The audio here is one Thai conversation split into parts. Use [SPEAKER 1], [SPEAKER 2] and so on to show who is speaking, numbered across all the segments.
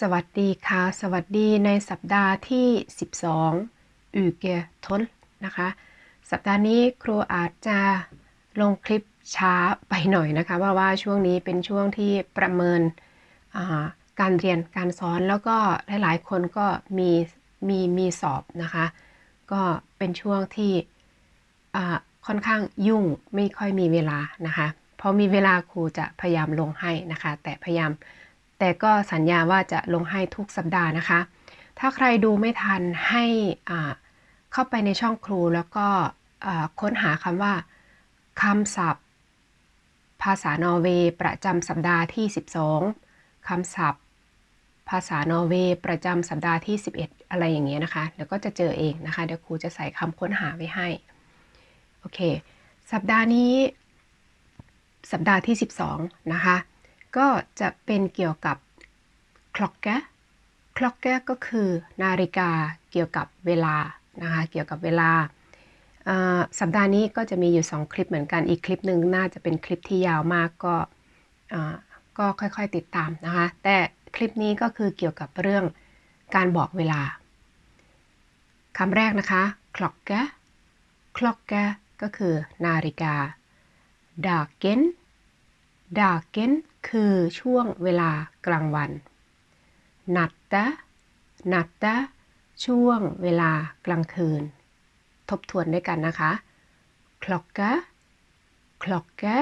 [SPEAKER 1] สวัสดีค่ะ สวัสดีในสัปดาห์ที่ 12อูเกทนนะคะ สัปดาห์นี้ครูอาจจะลงคลิปช้าไปหน่อยนะคะ เพราะว่าช่วงนี้เป็นช่วงที่ประเมินาการเรียนการสอนแล้วก็หลายๆ คนก็มีมีมีสอบนะคะ ก็เป็นช่วงที่ค่อนข้างยุ่งไม่ค่อยมีเวลานะคะพอมีเวลาครูจะพยายามลงให้นะคะ แต่พยายาม แต่ก็สัญญาว่าจะลงให้ทุกสัปดาห์นะคะ ถ้าใครดูไม่ทันให้เข้าไปในช่องครูแล้วก็ค้นหาคำว่าคำศัพท์ ภาษานอร์เวย์ประจำสัปดาห์ที่ 12คำศัพท์ ภาษานอร์เวย์ประจำสัปดาห์ที่ 11 อะไรอย่างเงี้ยนะคะ เดี๋ยวก็จะเจอเองนะคะ เดี๋ยวครูจะใส่คำค้นหาไว้ให้ โอเค สัปดาห์นี้ สัปดาห์ที่ 12 นะคะ ก็จะเป็นเกี่ยวกับคล็อกแกคล็อกแกก็คือนาฬิกาเกี่ยวกับเวลานะคะเกี่ยวกับเวลา สัปดาห์นี้ก็จะมีอยู่ 2 คลิปเหมือนกันอีกคลิปหนึ่งน่าจะเป็นคลิปที่ยาวมากก็ก็ค่อยๆติดตามนะคะแต่คลิปนี้ก็คือเกี่ยวกับเรื่องการบอกเวลาคำแรกนะคะคล็อกแกคล็อกแกก็คือนาฬิกาดาเกน ดาเกนคือช่วงเวลากลางวันนัตตะนัตตะช่วงเวลากลางคืน ทบทวนด้วยกันนะคะคล็อกกะคล็อกกะ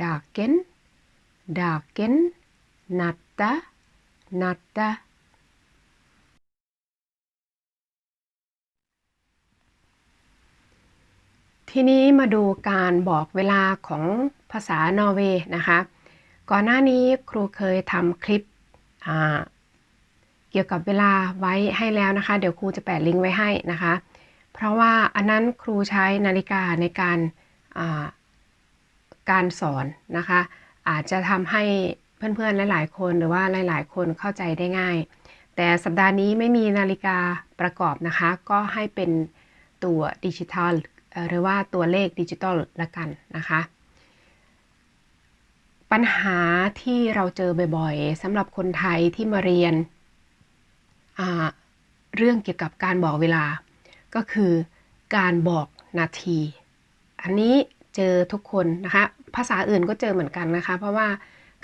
[SPEAKER 1] ดาเกนดาเกนนัตตะนัตตะทีนี้มาดูการบอกเวลาของ ภาษานอร์เวย์นะคะ ก่อนหน้านี้ครูเคยทำคลิปเกี่ยวกับเวลาไว้ให้แล้วนะคะ เดี๋ยวครูจะแปะลิงก์ไว้ให้นะคะ เพราะว่าอันนั้นครูใช้นาฬิกาในการการสอนนะคะ อาจจะทำให้เพื่อนๆหลาย ๆ คนหรือว่าหลาย ๆ คนเข้าใจได้ง่าย แต่สัปดาห์นี้ไม่มีนาฬิกาประกอบนะคะ ก็ให้เป็นตัวดิจิทัลหรือว่าตัวเลขดิจิตอลละกันนะคะ ปัญหาที่เราเจอบ่อยๆสำหรับคนไทยที่มาเรียน เรื่องเกี่ยวกับการบอกเวลา ก็คือการบอกนาที อันนี้เจอทุกคนนะคะ ภาษาอื่นก็เจอเหมือนกันนะคะ เพราะว่า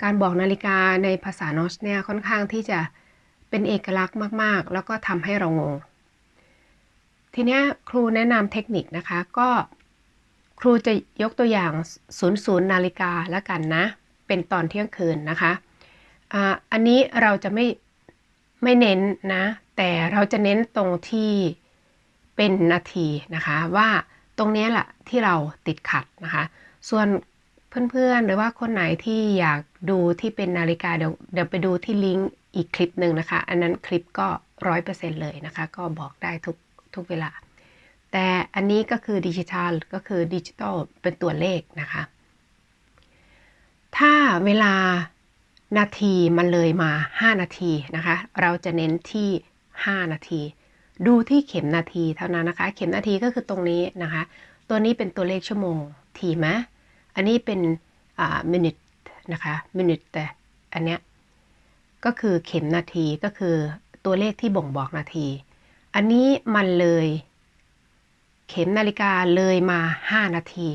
[SPEAKER 1] การบอกนาฬิกาในภาษานอสเนี่ยค่อนข้างที่จะเป็นเอกลักษณ์มากๆ แล้วก็ทำให้เรางง ทีนี้ครูแนะนำเทคนิคนะคะก็ครูจะยกตัวอย่าง 00 นาฬิกาแล้วกันนะ เป็นตอนเที่ยงคืนนะคะอันนี้เราจะไม่ไม่เน้นนะ แต่เราจะเน้นตรงที่เป็นนาทีนะคะ ว่าตรงนี้แหละที่เราติดขัดนะคะ ส่วนเพื่อนๆ หรือว่าคนไหนที่อยากดูที่เป็นนาฬิกาเดี๋ยวเดี๋ยวไปดูที่ลิงก์อีกคลิปหนึ่งนะคะ อันนั้นคลิปก็ร้อยเปอร์เซ็นต์เลยนะคะ ก็บอกได้ทุกทุกเวลา แต่อันนี้ก็คือดิจิทัลก็คือดิจิตอลเป็นตัวเลขนะคะ ถ้าเวลานาทีมันเลยมา 5 นาทีนะคะ เราจะเน้นที่ 5 นาที ดูที่เข็มนาทีเท่านั้นนะคะ เข็มนาทีก็คือตรงนี้นะคะ ตัวนี้เป็นตัวเลขชั่วโมงทีไหมอันนี้เป็นอ่า minute นะคะ minute แต่อันเนี้ยก็คือเข็มนาทีก็คือตัวเลขที่บ่งบอกนาที อันนี้มันเลย เข็มนาฬิกาเลยมา 5 นาที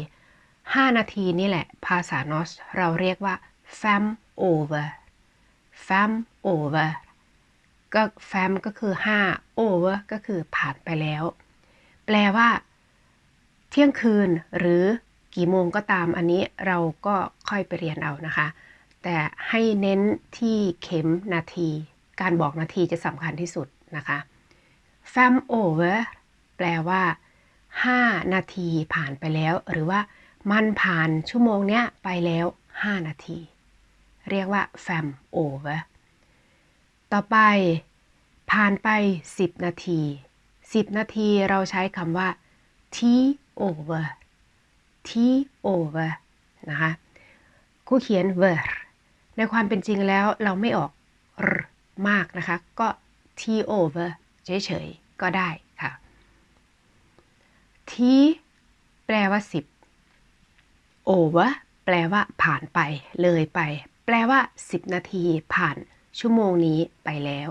[SPEAKER 1] 5 นาทีนี่แหละ ภาษานอสเราเรียกว่า fam over fam over ก็ fam ก็คือ 5 over ก็คือผ่านไปแล้ว แปลว่า เที่ยงคืนหรือกี่โมงก็ตามอันนี้เราก็ค่อยไปเรียนเอานะคะ แต่ให้เน้นที่เข็มนาที การบอกนาทีจะสำคัญที่สุดนะคะ fam over แปลว่า 5 นาทีผ่านไปแล้วหรือว่า มันผ่านชั่วโมงเนี้ยไปแล้ว 5 นาที เรียกว่า fam over ต่อไปผ่านไป 10 นาที 10 นาทีเราใช้คำว่า t over t over นะคะคู่เขียน ver ในความเป็นจริงแล้วเราไม่ออก r มากนะคะ ก็ t over เฉยๆ ก็ได้ค่ะ t แปลว่า 10 over แปลว่า ผ่านไป เลยไป แปลว่า 10 นาทีผ่าน ชั่วโมงนี้ไปแล้ว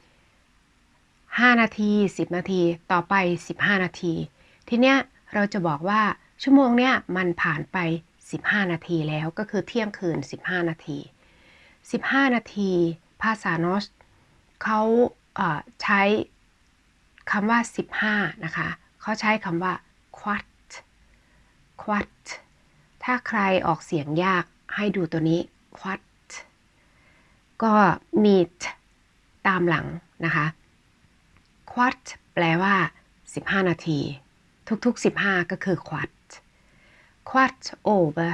[SPEAKER 1] 5 นาที 10 นาที ต่อไป 15 นาที ทีเนี้ยเราจะบอกว่า ชั่วโมงเนี้ยมันผ่านไป 15 นาทีแล้วก็คือเที่ยงคืน 15 นาที 15 นาที ภาษานอสเขาเอ่อใช้คำว่า 15 นะคะ เขาใช้คำว่า quart quart ถ้าใครออกเสียงยากให้ดูตัวนี้ quart ก็มี t ตามหลังนะคะ quart แปลว่า 15 นาที ทุกๆ 15 ก็คือ quart quart over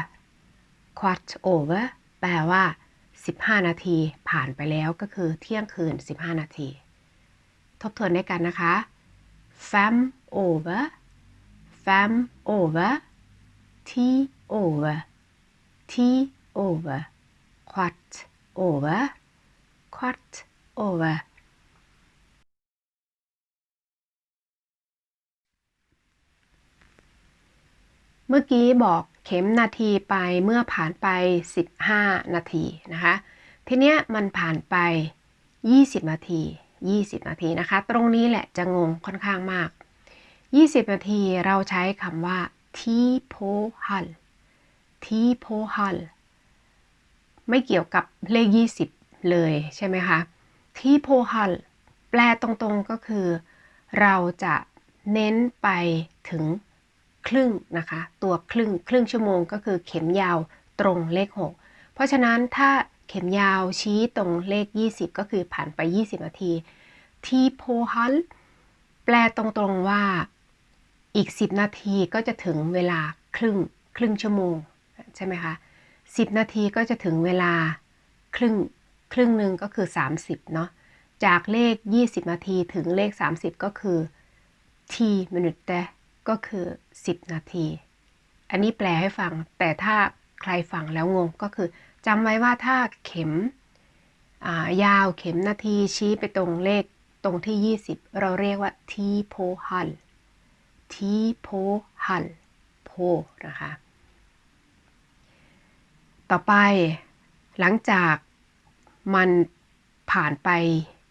[SPEAKER 1] quart over แปลว่า 15 นาทีผ่านไปแล้วก็คือเที่ยงคืน 15 นาที ทบทวนด้วยกันนะคะ fem over fem over tea over tea over quart over quart over เมื่อกี้บอกเข็มนาทีไปเมื่อผ่านไป 15 นาทีนะคะ ทีเนี้ยมันผ่านไป 20 นาที 20 นาทีนะคะ ตรงนี้แหละจะงงค่อนข้างมาก 20 นาทีเราใช้คำว่าทีโพฮัล ทีโพฮัลไม่เกี่ยวกับเลข 20 เลยใช่ไหมคะ ทีโพฮัลแปลตรงๆก็คือ เราจะเน้นไปถึงครึ่งนะคะ ตัวครึ่งครึ่งชั่วโมงก็คือเข็มยาวตรงเลข 6 เพราะฉะนั้นถ้าเข็มยาวชี้ตรงเลข 20 ก็คือผ่านไป 20 นาที ทีโพฮัลแปลตรงๆว่าอีก 10 นาทีก็จะถึงเวลาครึ่งครึ่งชั่วโมง ใช่ไหมคะ10นาทีก็จะถึงเวลาครึ่งครึ่งหนึ่งก็คือ 30เนาะจากเลข 20 นาทีถึงเลข 30 ก็คือทีมินิเตก็คือ 10 นาที อันนี้แปลให้ฟัง แต่ถ้าใครฟังแล้วงงก็คือจำไว้ว่าถ้าเข็มยาวเข็มนาทีชี้ไปตรงเลขตรงที่ 20 เราเรียกว่าทีโพฮัลทีโพฮัลโพนะคะ ต่อไป หลังจากมันผ่านไป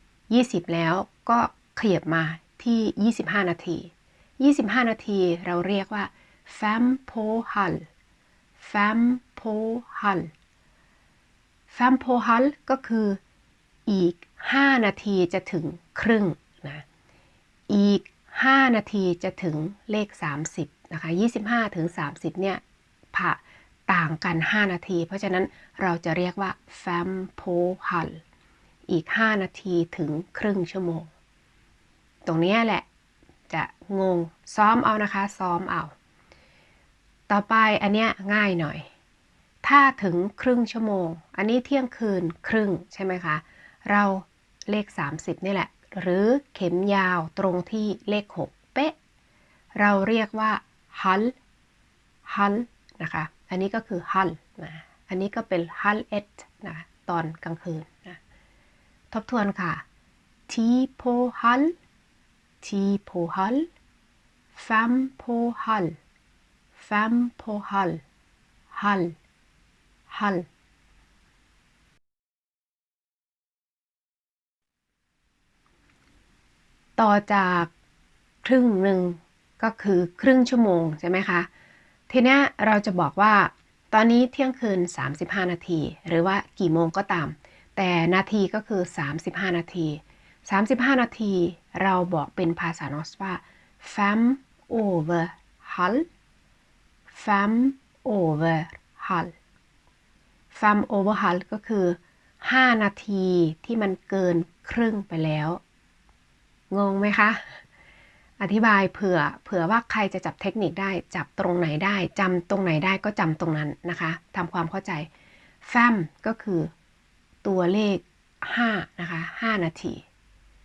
[SPEAKER 1] 20 แล้วก็ขยับมาที่ 25 นาที 25 นาทีเราเรียกว่า fem på hal fem på hal fem på hal ก็คืออีก 5 นาทีจะถึงครึ่งนะอีก 5 นาทีจะถึงเลข 30นะคะ25 ถึง 30 เนี่ยผ่า ต่างกัน 5 นาที เพราะฉะนั้นเราจะเรียกว่า fem på halv อีก 5 นาทีถึงครึ่งชั่วโมง ตรงนี้แหละจะงงซ้อมเอานะคะ ซ้อมเอา ต่อไปอันเนี้ยง่ายหน่อย ถ้าถึงครึ่งชั่วโมง อันนี้เที่ยงคืนครึ่งใช่ไหมคะ เราเลข 30 นี่แหละ หรือเข็มยาวตรงที่เลข 6 เป๊ะ เราเรียกว่าฮัลฮัลนะคะ อันนี้ก็คือฮัลนะอันนี้ก็เป็นฮัลเอ็ดนะตอนกลางคืนนะทบทวนค่ะทีโพฮัล ti på halv, fem på halv, fem på halv, halv, halv. ต่อจากครึ่งหนึ่งก็คือครึ่งชั่วโมงใช่ไหมคะ ทีนี้เราจะบอกว่า ตอนนี้เที่ยงคืน 35 นาที หรือว่ากี่โมงก็ตาม แต่นาทีก็คือ 35 นาที 35 นาที เราบอกเป็นภาษานอสว่า fem over hal fem over hal fem over hal ก็คือ 5 นาทีที่มันเกินครึ่งไปแล้ว งงไหมคะ อธิบายเผื่อเผื่อว่าใครจะจับเทคนิคได้ จับตรงไหนได้จำตรงไหนได้ก็จำตรงนั้นนะคะทำความเข้าใจ fem ก็คือตัวเลข 5 นะคะ 5 นาที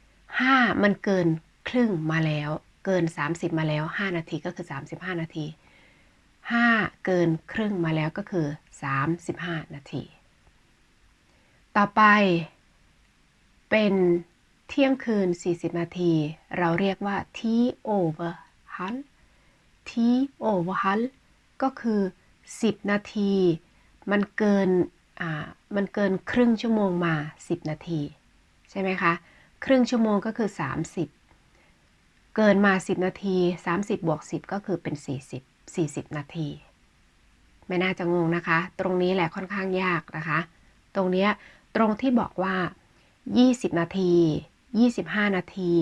[SPEAKER 1] 5 มันเกินครึ่งมาแล้ว เกิน 30 มาแล้ว 5 นาทีก็คือ 35 นาที 5 เกินครึ่งมาแล้วก็คือ 35 นาที ต่อไปเป็น เที่ยงคืน 40 นาที เราเรียกว่า t over hal t over hal ก็คือ 10 นาที มันเกินอ่ามันเกินครึ่งชั่วโมงมา 10 นาที ใช่ไหมคะ ครึ่งชั่วโมงก็คือ 30 เกินมา 10 นาที 30 บวก 10 ก็คือเป็น 40 40 นาที ไม่น่าจะงงนะคะ ตรงนี้แหละค่อนข้างยากนะคะ ตรงเนี้ยตรงที่บอกว่า 20 นาที 25 นาที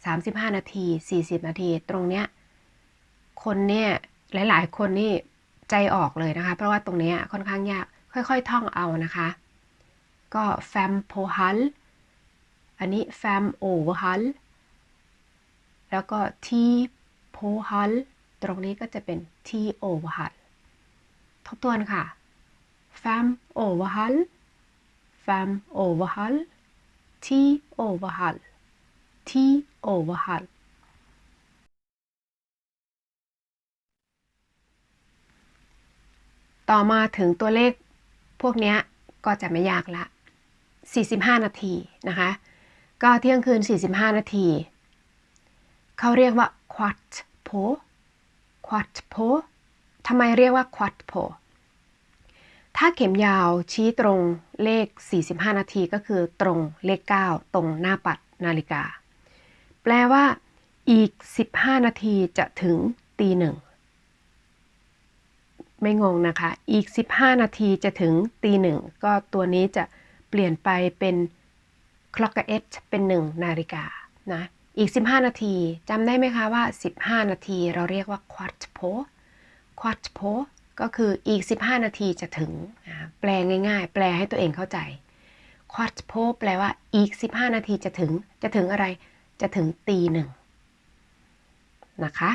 [SPEAKER 1] 35 นาที 40 นาที ตรงเนี้ยคนเนี่ยหลาย ๆ คนนี่ใจออกเลยนะคะ เพราะว่าตรงเนี้ยค่อนข้างยากค่อย ๆ ท่องเอานะคะ ก็แฟมโพฮัลอันนี้แฟมโอเวอร์ฮัลแล้วก็ทีโพฮัลตรงนี้ก็จะเป็นทีโอเวอร์ฮัลทบทวนค่ะแฟมโอเวอร์ฮัลแฟมโอเวอร์ฮัล ทีโอเวอร์ฮัลทีโอเวอร์ฮัลต่อมาถึงตัวเลขพวกนี้ก็จะไม่ยากละ 45 นาทีนะคะ ก็เที่ยงคืน 45 นาที เขาเรียกว่า quart po quart po ทำไมเรียกว่า quart po ถ้าเข็มยาวชี้ตรงเลข 45 นาทีก็คือตรงเลข 9 ตรงหน้าปัดนาฬิกา แปลว่า อีก 15 นาทีจะถึงตีหนึ่งไม่งงนะคะ อีก 15 นาทีจะถึงตีหนึ่งก็ตัวนี้จะเปลี่ยนไปเป็น clock e เป็น 1 นาฬิกานะอีก 15 นาทีจำได้ไหมคะว่า 15 นาทีเราเรียกว่า quart po quart po ก็คืออีก 15 นาทีจะถึง แปลง่ายๆ แปลให้ตัวเองเข้าใจ quart po แปลว่าอีก 15 นาทีจะถึง จะถึงอะไร จะถึงตีหนึ่งนะคะ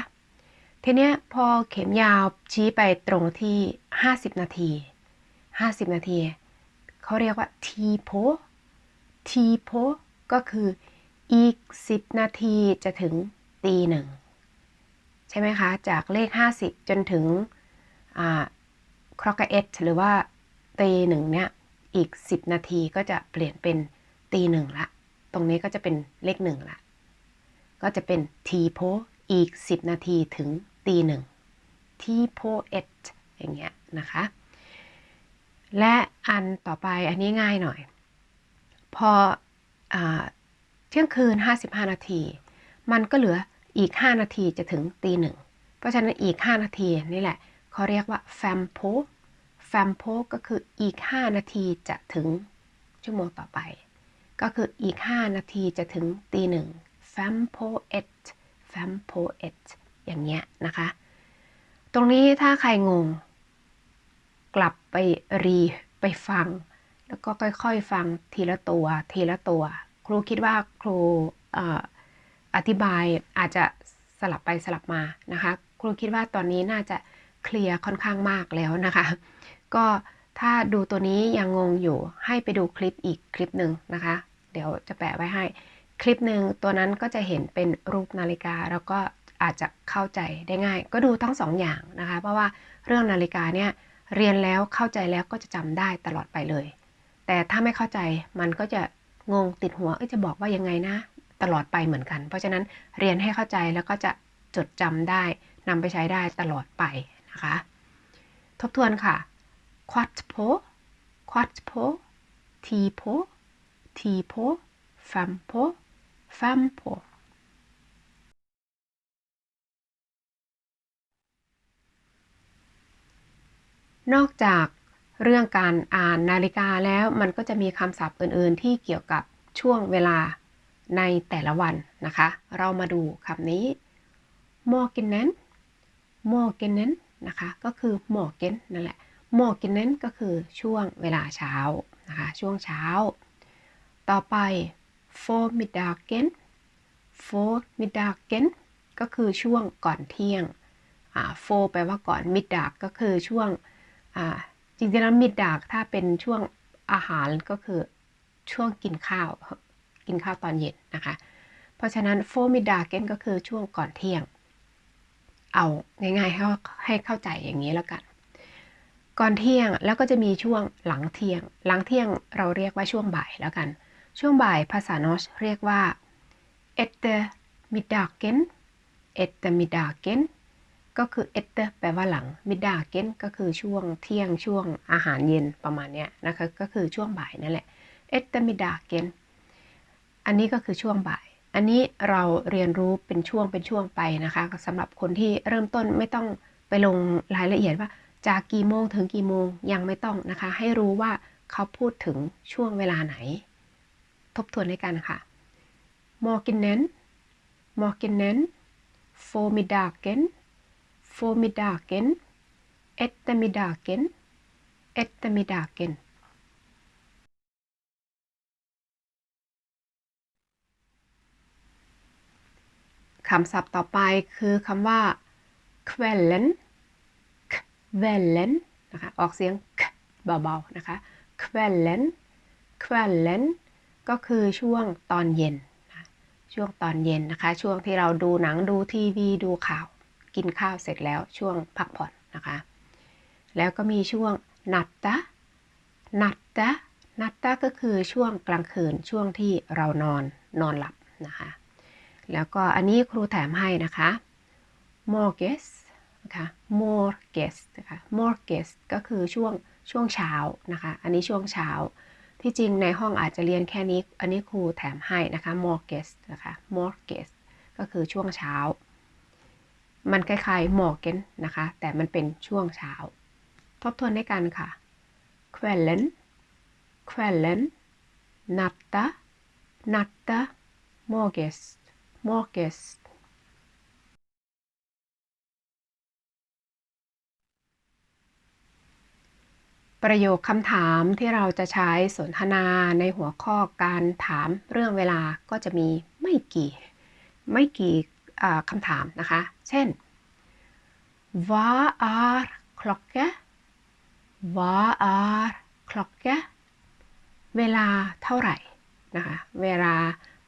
[SPEAKER 1] ทีเนี้ยพอเข็มยาวชี้ไปตรงที่ 50 นาที 50 นาที เขาเรียกว่า t p o t p o ก็คืออีก 10 นาทีจะถึงตีหนึ่งใช่ไหมคะ จากเลข 50 จนถึง ครอกเอทหรือว่าตีหนึ่งเนี่ยอีก 10 นาทีก็จะเปลี่ยนเป็นตีหนึ่งละ ตรงนี้ก็จะเป็นเลขหนึ่งละ ก็จะเป็น t p o อีก 10 นาทีถึงตีหนึ่ง t p o et อย่างเงี้ยนะคะ และอันต่อไปอันนี้ง่ายหน่อย พออเที่ยงคืน 55 นาที มันก็เหลืออีก 5 นาทีจะถึงตีหนึ่ง เพราะฉะนั้นอีก 5 นาทีนี่แหละ เขาเรียกว่า f a m p o f a m p o ก็คืออีก 5 นาทีจะถึงชั่วโมงต่อไป ก็คืออีก 5 นาทีจะถึงตีหนึ่ง f a m p o et f a m p o et อย่างเงี้ยนะคะ ตรงนี้ถ้าใครงง กลับไปรีไปฟัง แล้วก็ค่อยๆฟังทีละตัวทีละตัว ครูคิดว่าครูอธิบายอาจจะสลับไปสลับมานะคะ ครูคิดว่าตอนนี้น่าจะ เคลียร์ค่อนข้างมากแล้วนะคะ ก็ถ้าดูตัวนี้ยังงงอยู่ให้ไปดูคลิปอีกคลิปหนึ่งนะคะ เดี๋ยวจะแปะไว้ให้คลิปหนึ่งตัวนั้นก็จะเห็นเป็นรูปนาฬิกา แล้วก็อาจจะเข้าใจได้ง่าย ก็ดูทั้งสองอย่างนะคะ เพราะว่าเรื่องนาฬิกาเนี่ยเรียนแล้วเข้าใจแล้วก็จะจำได้ตลอดไปเลย แต่ถ้าไม่เข้าใจมันก็จะงงติดหัวเอจะบอกว่ายังไงนะ ตลอดไปเหมือนกัน เพราะฉะนั้นเรียนให้เข้าใจแล้วก็จะจดจำได้นำไปใช้ได้ตลอดไป นะคะ ทบทวนค่ะ quat po quat po t po t po fam po fam po นอกจากเรื่องการอ่านนาฬิกาแล้วมันก็จะมีคำศัพท์อื่น ๆ ที่เกี่ยวกับช่วงเวลาในแต่ละวันนะคะ เรามาดูคำนี้ morgenen morgenen นะคะ ก็คือ morgen นั่นแหละ morgenen ก็คือช่วงเวลาเช้านะคะ ช่วงเช้า ต่อไป formiddagen formiddagen ก็คือช่วงก่อนเที่ยงอ่า for แปลว่าก่อน middag ก็คือช่วงจริงๆแล้วมิดดาถ้าเป็นช่วงอาหารก็คือช่วงกินข้าวกินข้าวตอนเย็นนะคะ เพราะฉะนั้นโฟมิดาเกนก็คือช่วงก่อนเที่ยง เอาง่ายๆให้ให้เข้าใจอย่างนี้แล้วกัน ก่อนเที่ยงแล้วก็จะมีช่วงหลังเที่ยง หลังเที่ยงเราเรียกว่าช่วงบ่ายแล้วกัน ช่วงบ่ายภาษาโนชเรียกว่า efter middagen efter middagen ก็คือ efter แปลว่าหลัง middagen ก็คือช่วงเที่ยงช่วงอาหารเย็นประมาณเนี้ยนะคะก็คือช่วงบ่ายนั่นแหละ efter middagen อันนี้ก็คือช่วงบ่าย อันนี้เราเรียนรู้เป็นช่วงเป็นช่วงไปนะคะสำหรับคนที่เริ่มต้นไม่ต้องไปลงรายละเอียดว่าจากกี่โมงถึงกี่โมงยังไม่ต้องนะคะ ให้รู้ว่าเขาพูดถึงช่วงเวลาไหน ทบทวนด้วยกันค่ะ morgenen morgenen formiddagen formiddagen eftermiddagen eftermiddagen คำศัพท์ต่อไปคือคำว่า kvällen kvällen นะคะ ออกเสียงเบาๆนะคะ kvällen kvällen ก็คือช่วงตอนเย็นนะช่วงตอนเย็นนะคะ ช่วงที่เราดูหนังดูทีวีดูข่าว กินข้าวเสร็จแล้วช่วงพักผ่อนนะคะ แล้วก็มีช่วงนัตตะนัตตะนัตตะก็คือช่วงกลางคืนช่วงที่เรานอนนอนหลับนะคะ แล้วก็อันนี้ครูแถมให้นะคะ morges นะคะ morges นะคะ morges ก็คือช่วงช่วงเช้านะคะ อันนี้ช่วงเช้า ที่จริงในห้องอาจจะเรียนแค่นี้ อันนี้ครูแถมให้นะคะ morges นะคะ morges ก็คือช่วงเช้า มันคล้ายๆ morgen นะคะ แต่มันเป็นช่วงเช้า ทบทวนด้วยกันค่ะ kvällen kvällen natta natta morges morges ประโยคคำถามที่เราจะใช้สนทนาในหัวข้อการถามเรื่องเวลาก็จะมีไม่กี่ไม่กี่คำถามนะคะ เช่น Vad är klockan Vad är klockan เวลาเท่าไหร่นะคะ เวลา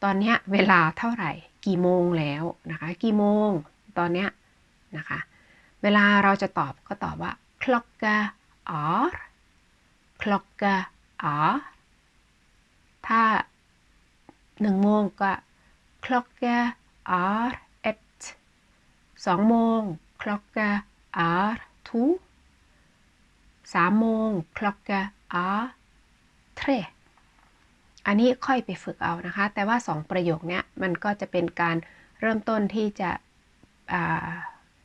[SPEAKER 1] ตอนนี้เวลาเท่าไหร่ กี่โมงแล้วนะคะ กี่โมงตอนเนี้ยนะคะ เวลาเราจะตอบก็ตอบว่า klocka r klocka r ถ้าหนึ่งโมงก็ klocka r et สองโมง klocka r två สามโมง klocka r tre อันนี้ค่อยไปฝึกเอานะคะ แต่ว่า 2 ประโยคนี้มันก็จะเป็นการเริ่มต้นที่จะ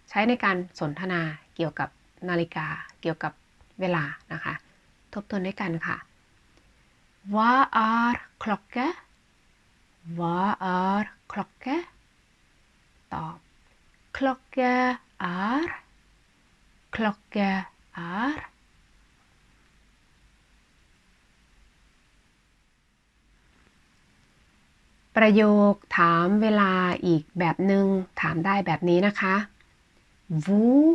[SPEAKER 1] ใช้ในการสนทนาเกี่ยวกับนาฬิกา เกี่ยวกับเวลานะคะ ทบทวนด้วยกันค่ะ Vad är klockan Vad är klockan ตอบ Klockan är Klockan är ประโยคถามเวลาอีกแบบหนึง่งถามได้แบบนี้นะคะ Hvor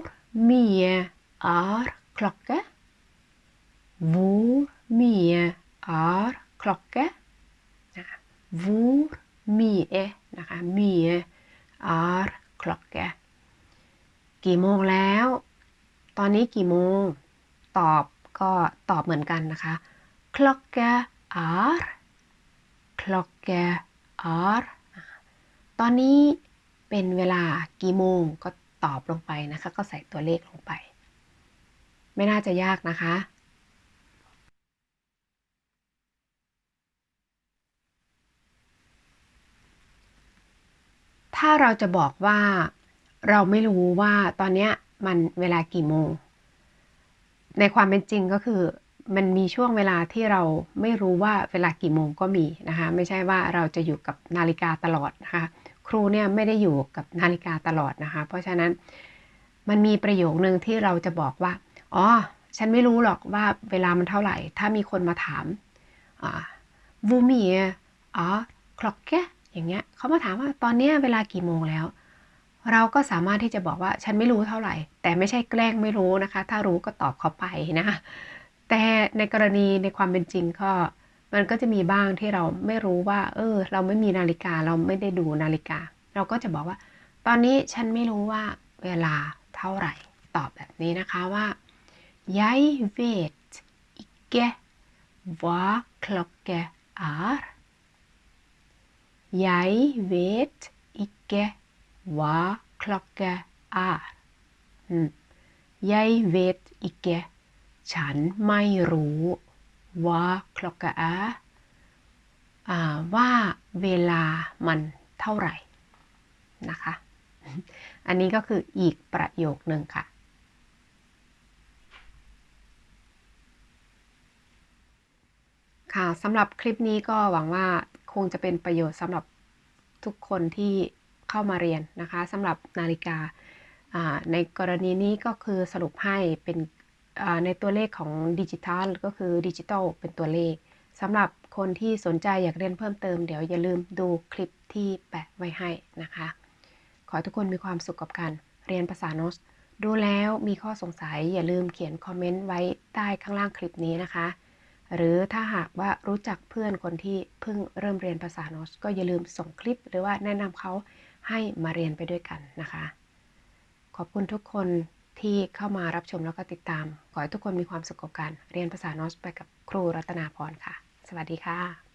[SPEAKER 1] mye är klockan Hvor mye är klockan Hvor mye นะคะ mye är klockan กี่โมงแล้ว ตอนนี้กี่โมง ตอบก็ตอบเหมือนกันนะคะ klockan är klockan are ตอนนี้เป็นเวลากี่โมงก็ตอบลงไปนะคะ ก็ใส่ตัวเลขลงไป ไม่น่าจะยากนะคะ ถ้าเราจะบอกว่าเราไม่รู้ว่าตอนนี้มันเวลากี่โมง ในความเป็นจริงก็คือ มันมีช่วงเวลาที่เราไม่รู้ว่าเวลากี่โมงก็มีนะคะ ไม่ใช่ว่าเราจะอยู่กับนาฬิกาตลอดนะคะ ครูเนี่ยไม่ได้อยู่กับนาฬิกาตลอดนะคะ เพราะฉะนั้นมันมีประโยคนึงที่เราจะบอกว่าอ๋อฉันไม่รู้หรอกว่าเวลามันเท่าไหร่ ถ้ามีคนมาถามวูมีอ๋อคล็อกแกอย่างเงี้ยเขามาถามว่าตอนนี้เวลากี่โมงแล้ว เราก็สามารถที่จะบอกว่าฉันไม่รู้เท่าไหร่ แต่ไม่ใช่แกล้งไม่รู้นะคะ ถ้ารู้ก็ตอบเขาไปนะคะ แต่ในกรณีในความเป็นจริงก็ มันก็จะมีบ้างที่เราไม่รู้ว่า เออ เราไม่มีนาฬิกาเราไม่ได้ดูนาฬิกา เราก็จะบอกว่า ตอนนี้ฉันไม่รู้ว่าเวลาเท่าไหร่ ตอบแบบนี้นะคะว่า jeg vet ikke hva klokke er jeg vet ikke hva klokke er อืม Jeg vet ikke ฉันไม่รู้ว่าคล็อกแอว่าเวลามันเท่าไหร่นะคะ อันนี้ก็คืออีกประโยคหนึ่งค่ะ ค่ะสำหรับคลิปนี้ก็หวังว่าคงจะเป็นประโยชน์สำหรับทุกคนที่เข้ามาเรียนนะคะสำหรับนาฬิกาในกรณีนี้ก็คือสรุปให้เป็น ในตัวเลขของดิจิทัลก็คือดิจิตอลเป็นตัวเลขสำหรับคนที่สนใจอยากเรียนเพิ่มเติมเดี๋ยวอย่าลืมดูคลิปที่แปะไว้ให้นะคะ ขอทุกคนมีความสุขกับการเรียนภาษาโนสดูแล้วมีข้อสงสัยอย่าลืมเขียนคอมเมนต์ไว้ใต้ข้างล่างคลิปนี้นะคะ หรือถ้าหากว่ารู้จักเพื่อนคนที่เพิ่งเริ่มเรียนภาษาโนสก็อย่าลืมส่งคลิป หรือว่าแนะนำเขาให้มาเรียนไปด้วยกันนะคะ ขอบคุณทุกคน ที่เข้ามารับชมแล้วก็ติดตาม ขอให้ทุกคนมีความสุขกับการเรียนภาษานอสไปกับครูรัตนาพรค่ะ สวัสดีค่ะ